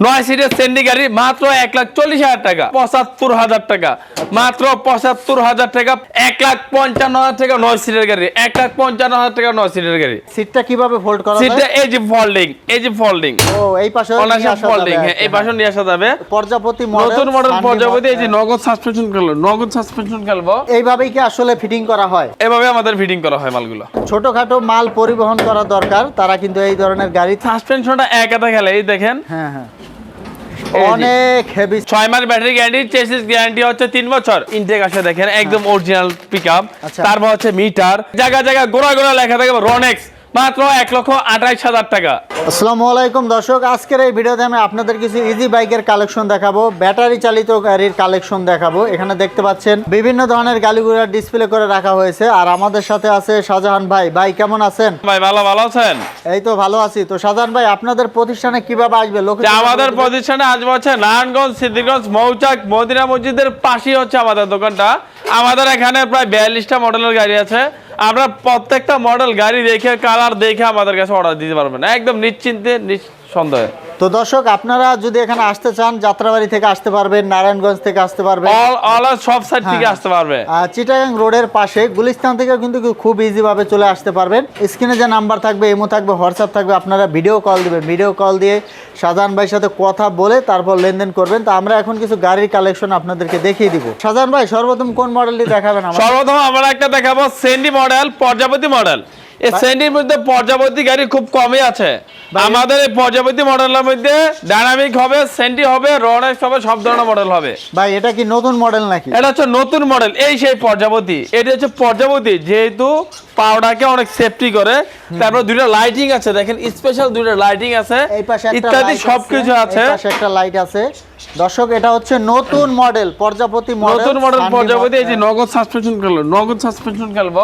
নয় সিটের সেন্ডি গাড়ি মাত্র এক লাখ চল্লিশ হাজার টাকা পঁচাত্তর হাজার টাকা মাত্র পঁচাত্তর হাজার টাকা এক লাখ পঞ্চান্ন হাজার টাকা নয় সিটের গাড়ি এক লাখ পঞ্চান্ন হাজার টাকা নয় সিটের গাড়ি। সিটটা কীভাবে ফোল্ড করা সিটটা এই যে ফোল্ডিং এই যে ফোল্ডিং ও এই পাশে ফোল্ডিং হ্যাঁ এই পাশে নিয়ে আসা যাবে। পর্যাপতি মডেল নতুন মডেল পর্যাবতী এই যে নগদ সাসপেনশন খেলব নগদ সাসপেনশন খেলব। এইভাবেই কি আসলে ফিটিং করা হয়? এভাবে আমাদের ফিটিং করা হয় মালগুলো। ছোটখাটো মাল পরিবহন করা দরকার তারা কিন্তু এই ধরনের গাড়ি সাসপেনশনটা এক হাতে খেলে এই দেখেন। হ্যাঁ হ্যাঁ। অনেক হেভি ছয় মাস ব্যাটারি গ্যারান্টি চেসিস গ্যারান্টি হচ্ছে তিন বছর। ইনটেক আসে দেখেন একদম অরিজিনাল পিক আপ। তারপর হচ্ছে মিটার জায়গা জায়গা গোড়া গোড়া লেখা থাকে রনেক্স। মাত্র এক লক্ষ আঠাইশ হাজার টাকা। আসসালামু আলাইকুম দর্শক আজকের এই ভিডিওতে আমি আপনাদের কিছু ইজি বাইকের কালেকশন দেখাবো ব্যাটারি চালিত গাড়ির কালেকশন দেখাবো। এখানে দেখতে পাচ্ছেন বিভিন্ন ধরনের গাড়িগুলোর ডিসপ্লে করে রাখা হয়েছে। আর আমাদের সাথে আছে শাহজাহান ভাই। ভাই কেমন আছেন? ভাই ভালো ভালো আছেন? এই তো ভালো আছি। তো শাহজাহান ভাই আপনাদের প্রতিষ্ঠানে কীভাবে আসবে? লোক আমাদের প্রতিষ্ঠানে আজ হচ্ছে নারায়ণগঞ্জ সিদ্ধিগঞ্জ মৌচাক মদিনা মসজিদের পাশেই হচ্ছে আমাদের দোকানটা। আমাদের এখানে প্রায় বিয়াল্লিশটা মডেলের গাড়ি আছে। আমরা প্রত্যেকটা মডেল গাড়ি দেখে কালার দেখে আমাদের কাছে অর্ডার দিতে পারবেন একদম নিশ্চিন্তে, নিঃসন্দেহে। তো দর্শক আপনারা যদি এখানে আসতে চান যাত্রাবাড়ি থেকে আসতে পারবেন নারায়ণগঞ্জ থেকে আসতে পারবেন। অল অল সব সাইড থেকে হ্যাঁ। আসতে পারবে। চিটাগাং রোডের পাশে গুলিস্তান থেকে কিন্তু খুব ইজি ভাবে চলে আসতে পারবেন। স্ক্রিনে যে নাম্বার থাকবে এমো থাকবে হোয়াটসঅ্যাপ থাকবে আপনারা ভিডিও কল দিবেন। ভিডিও কল দিয়ে শাহজাহান ভাইয়ের সাথে কথা বলে তারপর লেনদেন করবেন। তো আমরা এখন কিছু গাড়ির কালেকশন আপনাদেরকে দেখিয়ে দিব। শাহজাহান ভাই সর্বপ্রথম কোন মডেলটি দেখাবেন সর্বপ্রথম আমরা একটা দেখাবো সেন্ডি মডেল পর্যাপতি মডেল এই সেন্ডির মধ্যে পর্যাপতি গাড়ি খুব কমই আছে। আমাদের এই পর্যাপতি মডেলের মধ্যে ডাইনামিক হবে সেন্ডি হবে রনেক্স হবে সব ধরনের মডেল হবে। ভাই এটা কি নতুন মডেল নাকি? এটা হচ্ছে নতুন মডেল এই সেই পর্যাপতি এটা হচ্ছে পর্যাপতি যেহেতু পাউডারকে অনেক সেফটি করে। তারপর দুইটা লাইটিং আছে দেখেন স্পেশাল দুইটা লাইটিং আছে। এই পাশে ইত্যাদি সবকিছু আছে। পাশে একটা লাইট আছে। দর্শক এটা হচ্ছে নতুন মডেল প্রজাপতি মডেল নতুন মডেল পর্যাপতি এই যে নগদ সাসপেনশন খেলব নগদ সাসপেনশন খেলব।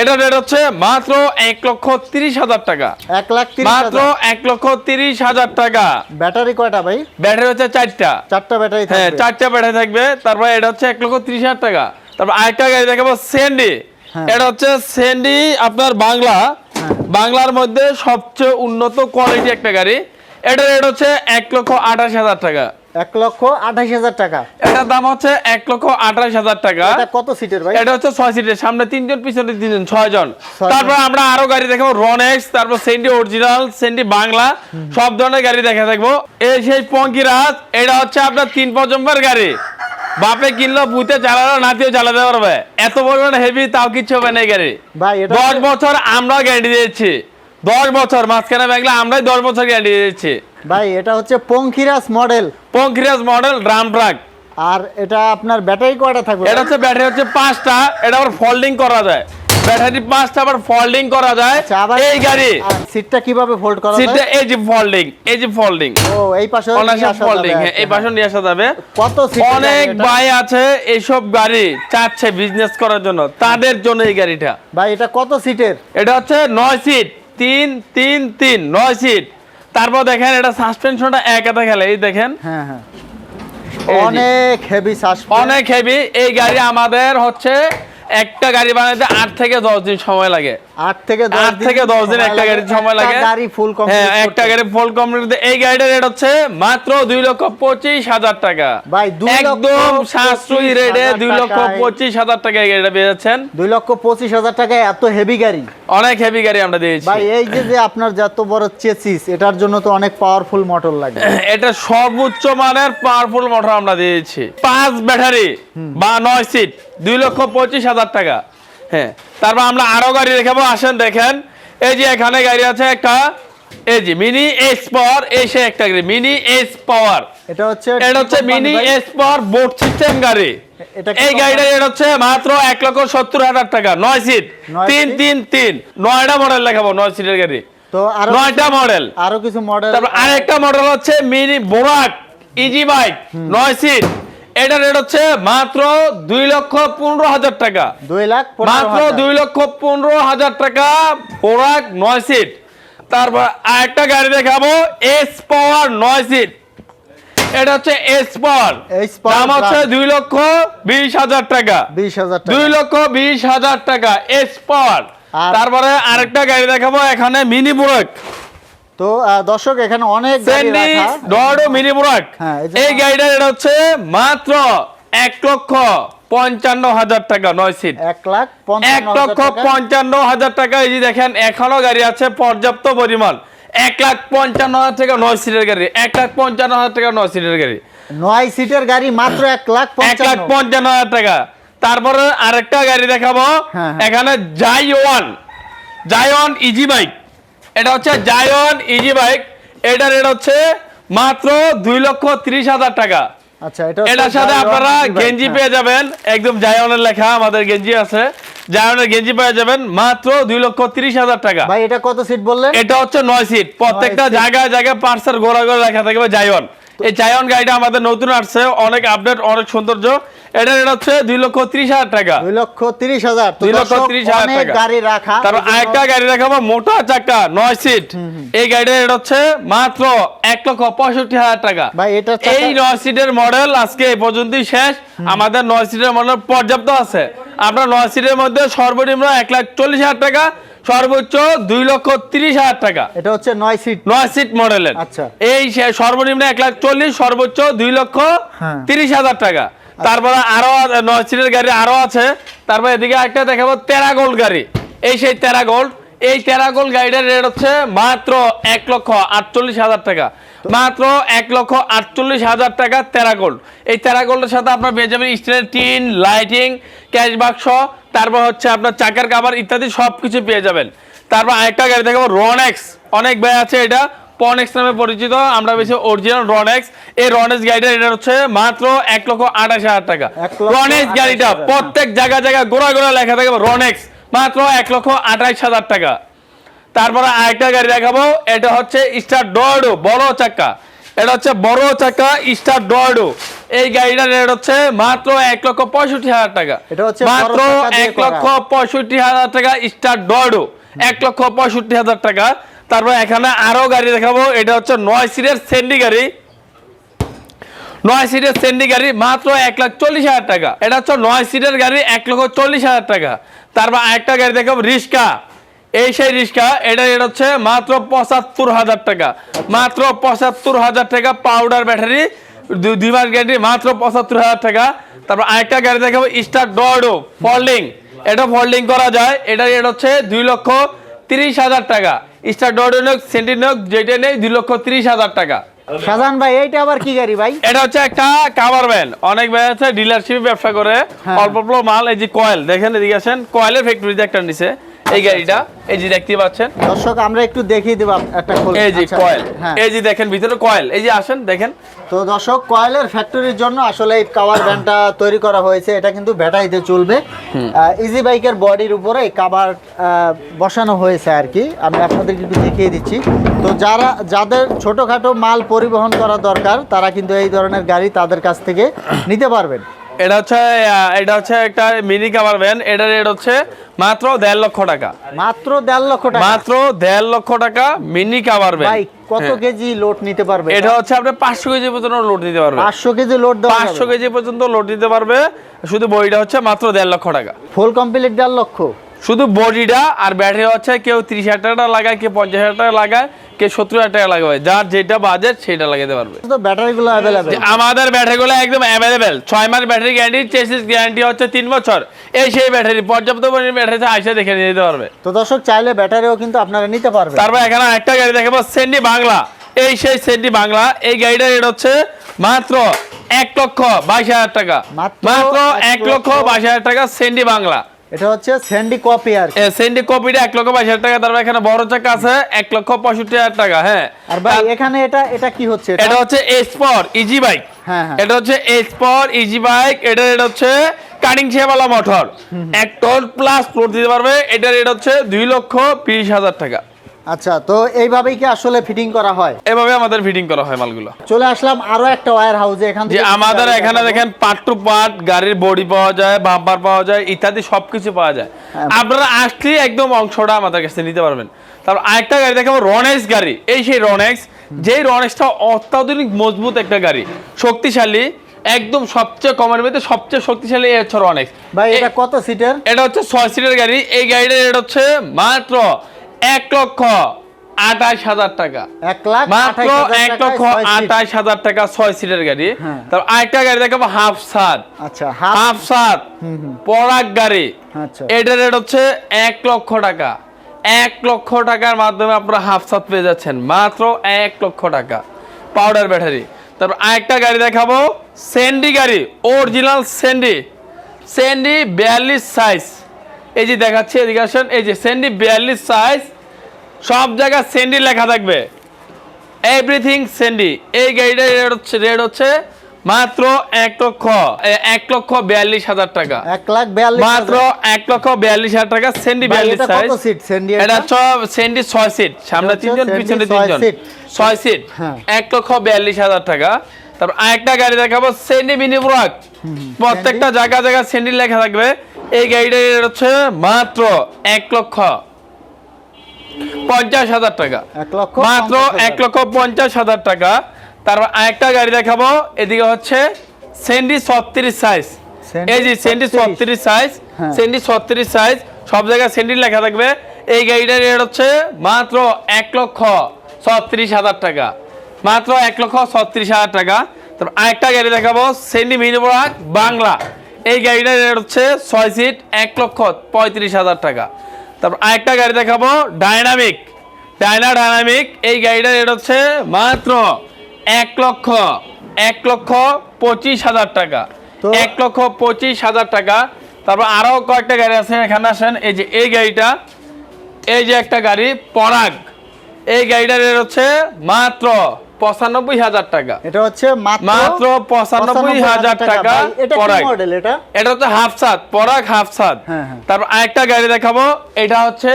এটা রেট হচ্ছে মাত্র এক লক্ষ তিরিশ হাজার টাকা। এক লাখ মাত্র এক লক্ষ তিরিশ হাজার টাকা। ব্যাটারি কয়টা ভাই? ব্যাটারি হচ্ছে চারটা। চারটা ব্যাটারি হ্যাঁ চারটা ব্যাটারি থাকবে তারপর এটা হচ্ছে এক লক্ষ তিরিশ হাজার টাকা। তারপর আরেকটা গাড়ি দেখাবো সেন্ডি। এটা হচ্ছে সেন্ডি আপনার বাংলা। বাংলার মধ্যে সবচেয়ে উন্নত কোয়ালিটি একটা গাড়ি। এটা রেট হচ্ছে এক লক্ষ আঠাশ হাজার টাকা। এক লক্ষ আঠাশ হাজার টাকা। এটার দাম হচ্ছে এক লক্ষ আঠাশ হাজার টাকা। কত সিটের ভাই? এটা হচ্ছে ছয় সিটের সামনে তিনজন পিছনে তিনজন ছয় জন। তারপর আমরা আরও গাড়ি দেখাবো রনেক্স তারপর সেন্ডি অরিজিনাল সেন্ডি বাংলা। সব ধরনের গাড়ি দেখা থাকব এই সেই পঙ্কিরাজ এটা হচ্ছে আপনার তিন প্রজন্মের গাড়ি। বাপে কিনলো ভূতে চালালো নাতিও চালাতে পারবে। এত পরিমাণ হেভি তাও কিছু হবে না এই গাড়ি। ভাই এটা দশ বছর আমরা গ্যারান্টি দিয়েছি দশ বছর মাঝখানে ব্যাগলে আমরাই দশ বছর গ্যারান্টি দিয়েছি ভাই এটা হচ্ছে পঙ্খিরাস model Pankhiraj model drum truck আর এটা আপনার ব্যাটারি কয়টা থাকবে? এটা হচ্ছে ব্যাটারি হচ্ছে পাঁচটা এটা আবার ফোল্ডিং করা যায়। ব্যাটারি পাঁচটা আবার ফোল্ডিং করা যায়। আচ্ছা, এই গাড়ি। সিটটা কীভাবে ফোল্ড করা সিটটা এই যে ফোল্ডিং এই যে ফোল্ডিং ও এই পাশে ফোল্ডিং হ্যাঁ এই পাশে নিয়ে আসা যাবে। কত অনেক ভাই আছে এইসব গাড়ি চাচ্ছে বিজনেস করার জন্য। তাদের জন্য এই গাড়িটা। ভাই এটা কত সিটের এটা হচ্ছে নয় সিট তিন তিন তিন নয় সিট তারপর দেখেন এটা সাসপেনশনটা এক হাতে খেলে এই দেখেন। হ্যাঁ হ্যাঁ। অনেক হেভি সাসপেন্স অনেক হেভি এই গাড়ি আমাদের হচ্ছে একটা গাড়ি বানাইতে আট থেকে দশ দিন সময় লাগে। আট থেকে আট থেকে দশ দিন একটা গাড়ির সময় লাগে। গাড়ি ফুল হ্যাঁ একটা গাড়ি ফুল কমপ্লিট এই গাড়িটার রেট হচ্ছে মাত্র দুই লক্ষ পঁচিশ হাজার টাকা। ভাই, একদম সাশ্রয়ী রেটে দুই লক্ষ। পঁচিশ হাজার টাকা এই গাড়িটা পেয়েছেন দুই লক্ষ পঁচিশ হাজার টাকায় এত হেভি গাড়ি। অনেক হেভি গাড়ি আমরা দিয়েছি। ভাই এই যে যে আপনার যত বড় চেসিস এটার জন্য তো অনেক পাওয়ারফুল মোটর লাগে। এটা সর্বোচ্চ মানের পাওয়ারফুল মোটর আমরা দিয়েছি। পাঁচ ব্যাটারি বা নয় সিট দুই লক্ষ পঁচিশ হাজার টাকা। হ্যাঁ তারপর আমরা আরও গাড়ি দেখাবো। আসেন দেখেন। এই যে এখানে গাড়ি আছে একটা এই যে মিনি এক্স পাওয়ার এই সে একটা গাড়ি মিনি এক্স পাওয়ার। এটা হচ্ছে এটা হচ্ছে mini X power board system গাড়ি। এই গাড়িটা রেট হচ্ছে মাত্র এক লক্ষ সত্তর হাজার টাকা। নয় সিট। তিন তিন তিন। নয়টা মডেল দেখাবো নয় সিটের গাড়ি। তো আরও নয়টা মডেল আরও কিছু মডেল তারপর আরেকটা মডেল হচ্ছে মিনি বোরাক ইজি বাইক নয় সিট। এটা রেট হচ্ছে মাত্র দুই লক্ষ পনেরো হাজার টাকা। দুই লাখ মাত্র দুই লক্ষ পনেরো হাজার টাকা বোরাক নয় সিট তারপর আরেকটা গাড়ি দেখাবো এস পাওয়ার নয় সিট এটা হচ্ছে এস পাওয়ার দাম হচ্ছে দুই লক্ষ বিশ হাজার টাকা। বিশ হাজার দুই লক্ষ বিশ হাজার টাকা এস পাওয়ার তারপরে আরেকটা গাড়ি দেখাবো এখানে মিনি বোরাক তো দর্শক এখানে অনেক গাড়ি রাখা। মিনি বুরাক হ্যাঁ, এই গাড়িটার এটা হচ্ছে মাত্র এক লক্ষ পঞ্চান্ন হাজার টাকা নয় সিট এক লাখ এক লক্ষ পঞ্চান্ন হাজার টাকা এই যে দেখেন এখনও গাড়ি আছে পর্যাপ্ত পরিমাণ। এক লাখ পঞ্চান্ন হাজার টাকা নয় সিটের গাড়ি। এক লাখ পঞ্চান্ন হাজার টাকা নয় সিটের গাড়ি। নয় সিটের গাড়ি মাত্র এক লাখ এক লাখ পঞ্চান্ন। হাজার টাকা। তারপরে আরেকটা গাড়ি দেখাবো। হ্যাঁ, হ্যাঁ। এখানে জাইওয়ান জায়ন ইজি বাইক এটা হচ্ছে জায়ন ইজি বাইক এটার রেট হচ্ছে মাত্র দুই লক্ষ ত্রিশ হাজার টাকা। আচ্ছা এটা এটার সাথে আপনারা গেঞ্জি হ্যাঁ। পেয়ে যাবেন। একদম জায়নের লেখা আমাদের গেঞ্জি আছে। জায়নের গেঞ্জি পেয়ে যাবেন মাত্র দুই লক্ষ ত্রিশ হাজার টাকা। ভাই এটা কত সিট বললেন? এটা হচ্ছে নয় সিট প্রত্যেকটা জায়গায় জায়গায় ঘোরা ঘোরা লেখা থাকবে জায়ন এই জায়ন গাড়িটা আমাদের নতুন আসছে অনেক আপডেট অনেক সৌন্দর্য। এটা রেট হচ্ছে দুই লক্ষ ত্রিশ হাজার টাকা। দুই লক্ষ তিরিশ হাজার। দুই লক্ষ ত্রিশ হাজার টাকা। গাড়ি রাখা। তারপর আরেকটা গাড়ি দেখাবো মোটা চাকা নয় সিট এই গাড়িটা রেট হচ্ছে মাত্র এক লক্ষ পঁয়ষট্টি হাজার টাকা। ভাই এটা এই নয় সিটের মডেল আজকে এই পর্যন্তই শেষ। আমাদের নয় সিটের মডেল পর্যাপ্ত আছে। আপনার নয় সিটের মধ্যে সর্বনিম্ন এক লাখ চল্লিশ হাজার টাকা। সর্বোচ্চ দুই লক্ষ তিরিশ হাজার টাকা। এটা হচ্ছে নয় সিট। নয় সিট মডেলের। আচ্ছা। এই সর্বনিম্ন এক লাখ চল্লিশ সর্বোচ্চ দুই লক্ষ হ্যাঁ। তিরিশ হাজার টাকা। তারপরে আরও নয় সিটের গাড়ি আরও আছে। তারপরে এদিকে একটা দেখাবো তেরা গোল্ড গাড়ি। এই সেই তেরা গোল্ড। এই তেরা গোল্ড গাড়িটার রেট হচ্ছে মাত্র এক লক্ষ আটচল্লিশ হাজার টাকা। মাত্র এক লক্ষ আটচল্লিশ হাজার টাকা তেরা গোল্ড। এই তেরা গোল্ডের সাথে আপনার পেয়ে যাবেন স্টিলের টিন লাইটিং ক্যাশ বাক্স তারপর হচ্ছে আপনার চাকার কাভার ইত্যাদি সব কিছু পেয়ে যাবেন। তারপর আরেকটা গাড়ি দেখাবো রনেক্স অনেক ব্যয় আছে এটা পনেক্স নামে পরিচিত আমরা বেশি অরিজিনাল রনেক্স এই রনেক্স গাড়িটা এটা হচ্ছে মাত্র এক লক্ষ আঠাশ হাজার টাকা। রনেক্স গাড়িটা প্রত্যেক জায়গা জায়গা গোড়া গোড়া লেখা থাকবে রনেক্স মাত্র এক লক্ষ আঠাশ হাজার টাকা। তারপরে আরেকটা গাড়ি দেখাবো এটা হচ্ছে স্টার ডয়েডো বড় চাকা। এটা হচ্ছে বড় চাকা স্টার ডয়েডো এই গাড়িটার রেট হচ্ছে মাত্র এক লক্ষ পঁয়ষট্টি হাজার টাকা। এটা হচ্ছে মাত্র এক লক্ষ পঁয়ষট্টি হাজার টাকা স্টার ডয়েডো এক লক্ষ পঁয়ষট্টি হাজার টাকা। তারপর এখানে আরও গাড়ি দেখাবো। এটা হচ্ছে নয় সিটের সেন্ডি গাড়ি। নয় সিটের সেন্ডি গাড়ি মাত্র এক লাখ চল্লিশ হাজার টাকা। এটা হচ্ছে নয় সিটের গাড়ি এক লক্ষ চল্লিশ হাজার টাকা। তারপর আরেকটা গাড়ি দেখাবো রিক্সা। এই সেই রিক্সা এটা রেট হচ্ছে মাত্র পঁচাত্তর হাজার টাকা। মাত্র পঁচাত্তর হাজার টাকা পাউডার ব্যাটারি দুই মাস গ্যারান্টি মাত্র পঁচাত্তর হাজার টাকা। তারপর আরেকটা গাড়ি দেখাবো স্টার ডরডো ফোল্ডিং এটা ফোল্ডিং করা যায় এটা রেট হচ্ছে দুই লক্ষ তিরিশ হাজার টাকা। স্টার ডরডো নোক সেন্টিনোক যেটা নেই দুই লক্ষ তিরিশ হাজার টাকা। শাহজাহান ভাই এইটা আবার কি গাড়ি ভাই? এটা হচ্ছে একটা কাভার ভ্যান অনেক আছে ডিলারশিপ ব্যবসা করে হ্যাঁ। অল্প অল্প মাল এই যে কয়েল দেখেন এদিকে আসেন কয়েলের ফ্যাক্টরিতে একটা নিছে। এই গাড়িটা এই যে দেখতে পাচ্ছেন। দর্শক আমরা একটু দেখিয়ে দেব একটা এই যে আচ্ছা, কয়েল। হ্যাঁ। এই যে দেখেন ভিতরে কয়েল। এই যে আসেন দেখেন। তো দর্শক কয়েলের ফ্যাক্টরির জন্য আসলে এই কাভার ভ্যানটা তৈরি করা হয়েছে। এটা কিন্তু ব্যাটারিতে চলবে। ইজি বাইকের বডির উপরে এই কাভার বসানো হয়েছে আর কি। আমি আপনাদেরকে একটু দেখিয়ে দিচ্ছি। তো যারা যাদের ছোটোখাটো মাল পরিবহন করা দরকার তারা কিন্তু এই ধরনের গাড়ি তাদের কাছ থেকে নিতে পারবেন। এটা হচ্ছে এটা হচ্ছে একটা মিনি কাভার ভ্যান এটা রেট হচ্ছে মাত্র দেড় লক্ষ টাকা। মাত্র দেড় লক্ষ টাকা। মাত্র দেড় লক্ষ টাকা মিনি কাভার ভ্যান কত কেজি লোড নিতে পারবে? এটা হচ্ছে আপনি পাঁচশো কেজি পর্যন্ত লোড দিতে পারবে। পাঁচশো কেজি লোড পাঁচশো কেজি পর্যন্ত লোড দিতে পারবে। শুধু বইটা হচ্ছে মাত্র দেড় লক্ষ টাকা। ফুল কমপ্লিট দেড় লক্ষ। শুধু বডিটা আর ব্যাটারি হচ্ছে কেউ তিরিশ হাজার টাকা লাগায় কেউ পঞ্চাশ হাজার টাকা লাগায় সত্তর হাজার টাকা লাগাবে। যার যেটা বাজেট সেটা লাগাতে পারবে। তো ব্যাটারিগুলো অ্যাভেলেবেল আমাদের ব্যাটারিগুলো একদম অ্যাভেলেবেল ছয় মাস ব্যাটারি গ্যারান্টি চেসিস গ্যারান্টি হচ্ছে তিন বছর। এই সেই ব্যাটারি পর্যাপ্ত পরিমাণ ব্যাটারি আইসা দেখে নিয়ে যেতে পারবে। তো দর্শক চাইলে ব্যাটারিও কিন্তু আপনারা নিতে পারবেন। তারপর এখানে একটা গাড়ি দেখাবো সেন্ডি বাংলা এই সেই সেন্ডি বাংলা এই গাড়িটার রেট হচ্ছে মাত্র এক লক্ষ বাইশ হাজার টাকা। মাত্র এক লক্ষ বাইশ হাজার টাকা সেন্ডি বাংলা এটা হচ্ছে স্যান্ডি কপি আর কি। সেন্ডি কপিটা এক লক্ষ বাইশ হাজার টাকা তারপর এখানে বড় চাকা আছে লক্ষ পঁয়ষট্টি হাজার টাকা হ্যাঁ আর ভাই এখানে এটা এটা কি হচ্ছে এটা? এটা হচ্ছে ইজি বাইক হ্যাঁ, হ্যাঁ। এটা হচ্ছে ইজি বাইক এটা এটা হচ্ছে কাটিং মোটর এক টন প্লাস ফ্লোর দিতে পারবে এটা রেট হচ্ছে দুই লক্ষ বিশ হাজার টাকা আচ্ছা তো এইভাবেই কি আসলে ফিটিং করা হয়? এভাবে আমাদের ফিটিং করা হয় মালগুলো। চলে আসলাম আরও একটা ওয়্যার হাউসে এখান থেকে আমাদের এখানে দেখেন পার্ট টু পার্ট গাড়ির বডি পাওয়া যায় বাম্পার পাওয়া যায় ইত্যাদি সবকিছু পাওয়া যায়। হ্যাঁ। আপনারা আসলেই একদম অংশটা আমাদের কাছে নিতে পারবেন। তারপর আরেকটা গাড়ি দেখাবো রনেক্স গাড়ি। এই সেই রনেক্স যেই রনেক্সটা অত্যাধুনিক মজবুত একটা গাড়ি। শক্তিশালী একদম সবচেয়ে কমের মধ্যে সবচেয়ে শক্তিশালী এই হচ্ছে রনেক্স ভাই এটা কত সিটের এটা হচ্ছে ছয় সিটের গাড়ি। এই গাড়িটার রেট হচ্ছে মাত্র এক লক্ষ আঠাশ হাজার টাকা। এক লাখ মাত্র এক লক্ষ আঠাশ হাজার টাকা ছয় সিটের গাড়ি। হ্যাঁ। তারপর আরেকটা গাড়ি দেখাবো হাফ সাত। আচ্ছা হাফ সাত। পরাগ গাড়ি। আচ্ছা। এটার রেট হচ্ছে এক লক্ষ টাকা। এক লক্ষ টাকার মাধ্যমে আপনারা হাফ সাত পেয়ে যাচ্ছেন। মাত্র এক লক্ষ টাকা। Powder battery. তারপর আরেকটা গাড়ি দেখাবো স্যান্ডি গাড়ি অরিজিনাল স্যান্ডি। স্যান্ডি বিয়াল্লিশ সাইজ। এই যে দেখাচ্ছি এদিকে আসেন। এই যে স্যান্ডি বিয়াল্লিশ সাইজ। সব জায়গায় স্যান্ডি লেখা থাকবে। এভরিথিং স্যান্ডি এই গাড়িটার রেট হচ্ছে রেট হচ্ছে মাত্র এক লক্ষ এক লক্ষ বিয়াল্লিশ হাজার টাকা। এক লাখ বিয়াল্লিশ মাত্র এক লক্ষ বিয়াল্লিশ হাজার টাকা সেন্ডি বিয়াল্লিশ এটা সাইজ কত সিট সেন্ডি এটা সেন্ডি ছয় সিট সামনে তিনজন পিছনে তিনজন। ছয় সিট হ্যাঁ। এক লক্ষ বিয়াল্লিশ হাজার টাকা। তারপর আরেকটা গাড়ি দেখাবো সেন্ডি মিনি ব্রাক প্রত্যেকটা জায়গা জায়গা সেন্ডি লেখা থাকবে। এই গাড়িটার হচ্ছে মাত্র এক লক্ষ। পঞ্চাশ হাজার টাকা। মাত্র এক লক্ষ পঞ্চাশ হাজার টাকা। তারপর আরেকটা গাড়ি দেখাবো এদিকে হচ্ছে সেন্ডি ছত্রিশ সাইজ এই যে সেন্ডি ছত্রিশ। সাইজ হ্যাঁ। সেন্ডি ছত্রিশ সাইজ সব জায়গায় সেন্ডি লেখা থাকবে। এই গাড়িটার রেট হচ্ছে মাত্র এক লক্ষ ছত্রিশ হাজার টাকা। মাত্র এক লক্ষ ছত্রিশ হাজার টাকা। তারপর আরেকটা গাড়ি দেখাবো সেন্ডি মিনিবরাক বাংলা। এই গাড়িটার রেট হচ্ছে ছয় সিট এক লক্ষ পঁয়ত্রিশ হাজার টাকা। তারপর আরেকটা গাড়ি দেখাবো ডাইনামিক ডাইনা ডাইনামিক এই গাড়িটার রেট হচ্ছে মাত্র এক লক্ষ এক লক্ষ পঁচিশ হাজার টাকা। এক লক্ষ পঁচিশ হাজার টাকা। তারপর আরও কয়েকটা গাড়ি আছে এখানে আসেন এই যে এই গাড়িটা এই যে একটা গাড়ি পরাগ। এই গাড়িটার রেট হচ্ছে মাত্র পঁচানব্বই হাজার টাকা। এটা হচ্ছে মাত্র পঁচানব্বই হাজার টাকা এটা পরাগ। এটা? এটা হচ্ছে হাফ সাত পরাগ হাফ সাত। হ্যাঁ, হ্যাঁ। তারপর আরেকটা গাড়ি দেখাবো এটা হচ্ছে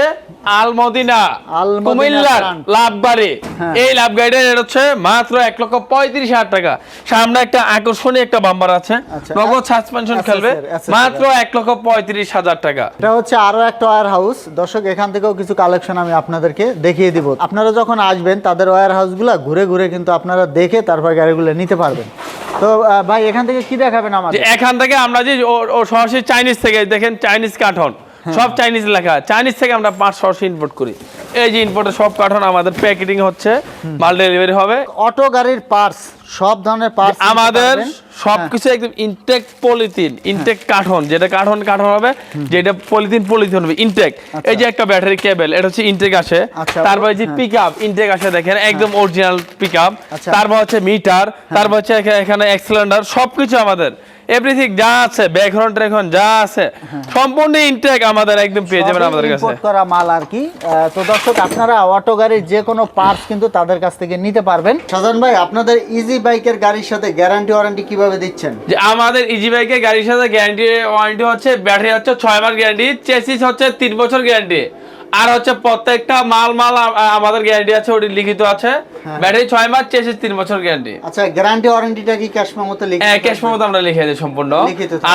আলমদিনা আলমদিনা কুমিল্লার লাভবাড়ি। হ্যাঁ। এই লাভ গাড়িটার রেট হচ্ছে মাত্র এক লক্ষ পঁয়ত্রিশ হাজার টাকা। সামনে একটা আকর্ষণীয় একটা বাম্বার আছে। আচ্ছা। নগদ সাসপেনশন খেলবে। মাত্র এক লক্ষ পঁয়ত্রিশ হাজার টাকা। এটা হচ্ছে আরও একটা ওয়্যার হাউস দর্শক এখান থেকেও কিছু কালেকশন আমি আপনাদেরকে দেখিয়ে দিব। আপনারা যখন আসবেন তাদের ওয়্যার হাউসগুলো ঘুরে ঘুরে কিন্তু আপনারা দেখে তারপর গাড়িগুলো নিতে পারবেন। তো ভাই এখান থেকে কি দেখাবেন আমাদের? এখান থেকে আমরা যে ও- সরাসরি চাইনিজ থেকে দেখেন চাইনিজ কার্টন হ্যাঁ। সব চাইনিজ লেখা। চাইনিজ থেকে আমরা পাঁচ সরাসরি ইম্পোর্ট করি। এই যে ইম্পোর্টের সব কার্টন আমাদের প্যাকেটিং হচ্ছে মাল ডেলিভারি হবে। অটো গাড়ির পার্টস সব ধরনের পার্টস আমাদের। সবকিছু একদম ইনটেক পলিথিন ইনটেক কার্টন যেটা কার্টন কার্টন হবে যেটা পলিথিন পলিথিন হবে ইনটেক এই যে একটা ব্যাটারি কেবল এটা হচ্ছে ইনটেক আসে। তারপর তারপরে যে হ্যাঁ। পিক আপ ইনটেক আসে দেখেন একদম অরিজিনাল পিক আপ আচ্ছা। তারপর হচ্ছে মিটার তারপর হচ্ছে এখানে এক্সেলেন্ডার সবকিছু আমাদের। এভরিথিং যা আছে ব্যাকগ্রাউন্ড ট্রেকন যা আছে সম্পূর্ণ ইনটেক আমাদের একদম পেয়ে যাবেন আমাদের কাছে। import করা মাল আর কি। তো দর্শক আপনারা অটো গাড়ির যে কোনো পার্টস কিন্তু তাদের কাছ থেকে নিতে পারবেন। সাজান ভাই আপনাদের ইজি বাইকের গাড়ির সাথে গ্যারান্টি ওয়ারেন্টি কীভাবে দিচ্ছেন? যে আমাদের ইজি বাইকের গাড়ির সাথে গ্যারান্টি ওয়ারেন্টি হচ্ছে ব্যাটারি হচ্ছে ছয় মাস গ্যারান্টি চেসিস হচ্ছে তিন বছর গ্যারান্টি আর হচ্ছে প্রত্যেকটা মাল মাল আমাদের গ্যারান্টি আছে ওটি লিখিত আছে। ব্যাটারি ছয় মাস চেসিস তিন বছর গ্যারান্টি আচ্ছা গ্যারান্টি ওয়ারেন্টিটা কি ক্যাশ মেমোতে লিখে হ্যাঁ ক্যাশ মতো আমরা লিখে দিই সম্পূর্ণ।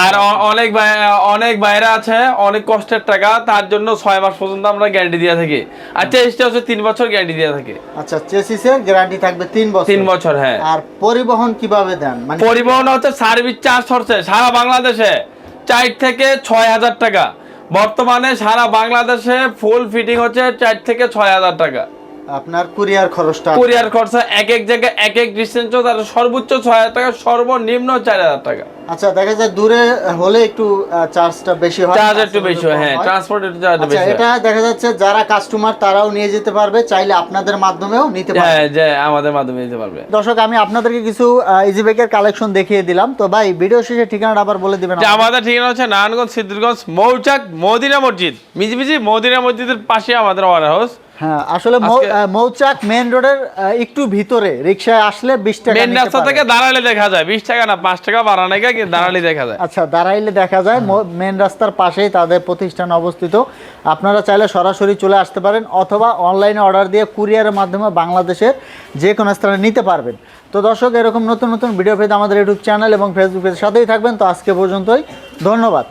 আর অনেক অনেক বাইরে আছে অনেক কষ্টের টাকা তার জন্য ছয় মাস পর্যন্ত আমরা গ্যারান্টি দিয়ে থাকি। আর চেসিসটা হচ্ছে তিন বছর গ্যারান্টি দিয়ে থাকি। আচ্ছা চেসিসের গ্যারান্টি থাকবে তিন বছর। তিন বছর হ্যাঁ। আর পরিবহন কীভাবে দেন? মানে পরিবহন হচ্ছে সার্ভিস চার্জ হচ্ছে সারা বাংলাদেশে চার থেকে ছয় হাজার টাকা। বর্তমানে সারা বাংলাদেশে ফুল ফিটিং হচ্ছে চার থেকে ছয় হাজার টাকা। আপনার কুরিয়ার খরচটা কুরিয়ার খরচা এক এক জায়গায় এক এক ডিস্টেন্স তার সর্বোচ্চ ছয় হাজার টাকা সর্বনিম্ন চার হাজার টাকা। আচ্ছা দেখা যায় দূরে হলে একটু চার্জটা বেশি হয় চার্জ একটু বেশি হয় হ্যাঁ ট্রান্সপোর্ট একটু চার্জ আচ্ছা বেশি এটা দেখা যাচ্ছে যারা কাস্টমার তারাও নিয়ে যেতে পারবে চাইলে আপনাদের মাধ্যমেও নিতে পারবে। হ্যাঁ যে আমাদের মাধ্যমে নিতে পারবে। দর্শক আমি আপনাদেরকে কিছু ইজি কালেকশন দেখিয়ে দিলাম। তো ভাই ভিডিও শেষে ঠিকানাটা আবার বলে দিবেন আমাদের ঠিকানা হচ্ছে নারায়ণগঞ্জ সিদ্ধিরগঞ্জ মৌচাক মদিনা মসজিদ। মিজিমিজি মদিনা মসজিদের পাশে আমাদের ওয়ার হাউস হ্যাঁ আসলে মৌ- মৌচাক মেন রোডের একটু ভিতরে রিক্সায় আসলে বিশ টাকা মেন রাস্তা থেকে দাঁড়ালে দেখা যায় বিশ টাকা না পাঁচ টাকা বাড়ানো কিন্তু দাঁড়ালে দেখা যায়। আচ্ছা দাঁড়াইলে দেখা যায় মেন রাস্তার পাশেই তাদের প্রতিষ্ঠান অবস্থিত। আপনারা চাইলে সরাসরি চলে আসতে পারেন অথবা অনলাইনে অর্ডার দিয়ে কুরিয়ারের মাধ্যমে বাংলাদেশের যে কোনো স্থানে নিতে পারবেন। তো দর্শক এরকম নতুন নতুন ভিডিও পেতে আমাদের ইউটিউব চ্যানেল এবং ফেসবুকের সাথেই থাকবেন। তো আজকে পর্যন্তই ধন্যবাদ।